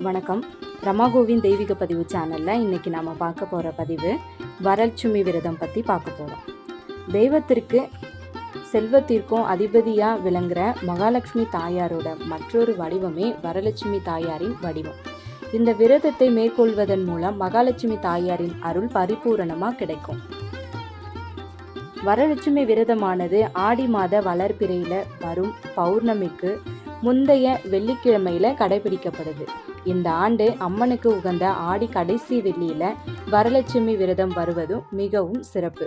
வணக்கம். ரமாகோவின் தெய்வீக பதிவு சேனலில் இன்றைக்கி நாம் பார்க்க போகிற பதிவு வரலட்சுமி விரதம் பற்றி பார்க்க போகிறோம் தெய்வத்திற்கு செல்வத்திற்கும் அதிபதியாக விளங்குற மகாலட்சுமி தாயாரோட மற்றொரு வடிவமே வரலட்சுமி தாயாரின் வடிவம். இந்த விரதத்தை மேற்கொள்வதன் மூலம் மகாலட்சுமி தாயாரின் அருள் பரிபூரணமாக கிடைக்கும். வரலட்சுமி விரதமானது ஆடி மாத வளர்பிறையில் வரும் பௌர்ணமிக்கு முந்தைய வெள்ளிக்கிழமையில கடைபிடிக்கப்படுது. இந்த ஆண்டு அம்மனுக்கு உகந்த ஆடி கடைசி வெள்ளியில வரலட்சுமி விரதம் வருவதும் மிகவும் சிறப்பு.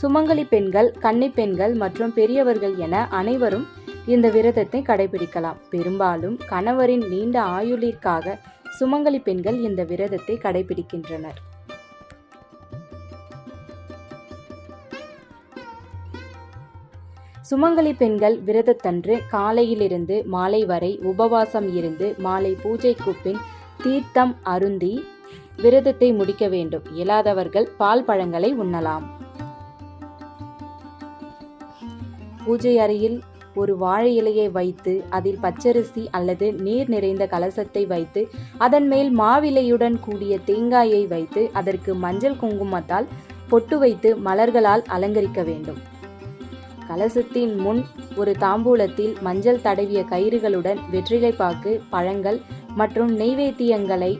சுமங்கலி பெண்கள் கன்னி பெண்கள் மற்றும் பெரியவர்கள் என அனைவரும் இந்த விரதத்தை கடைபிடிக்கலாம். பெரும்பாலும் கணவரின் நீண்ட ஆயுளிற்காக சுமங்கலி பெண்கள் இந்த விரதத்தை கடைபிடிக்கின்றனர். சுமங்கலி பெண்கள் விரதத்தன்று காலையிலிருந்து மாலை வரை உபவாசம் இருந்து மாலை பூஜைக்கு பின் தீர்த்தம் அருந்தி விரதத்தை முடிக்க வேண்டும். இயலாதவர்கள் பால் பழங்களை உண்ணலாம். பூஜை அறையில் ஒரு வாழை இலையை வைத்து அதில் பச்சரிசி அல்லது நீர் நிறைந்த கலசத்தை வைத்து அதன் மேல் மாவிலையுடன் கூடிய தேங்காயை வைத்து அதற்கு மஞ்சள் குங்குமத்தால் பொட்டு வைத்து மலர்களால் அலங்கரிக்க வேண்டும். கலசத்தின் முன் ஒரு தாம்பூலத்தில் மஞ்சள் தடவிய கயிறுகளுடன் வெற்றிலைப்பாக்கு பழங்கள் மற்றும் நெய்வேத்தியங்களை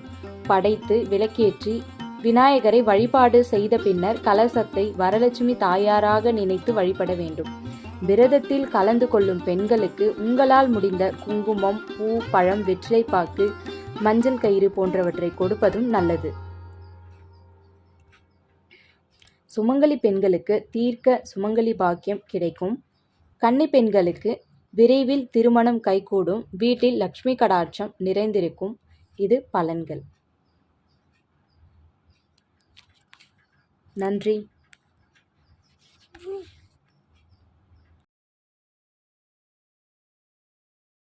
படைத்து விளக்கேற்றி விநாயகரை வழிபாடு செய்த பின்னர் கலசத்தை வரலட்சுமி தாயாராக நினைத்து வழிபட வேண்டும். விரதத்தில் கலந்து கொள்ளும் பெண்களுக்கு உங்களால் முடிந்த குங்குமம் பூ பழம் வெற்றிலைப்பாக்கு மஞ்சள் கயிறு போன்றவற்றை கொடுப்பதும் நல்லது. சுமங்கலி பெண்களுக்கு தீர்க்க சுமங்கலி பாக்கியம் கிடைக்கும். கன்னி பெண்களுக்கு விரைவில் திருமணம் கைகூடும். வீட்டில் லக்ஷ்மி கடாட்சம் நிறைந்திருக்கும். இது பலன்கள். நன்றி.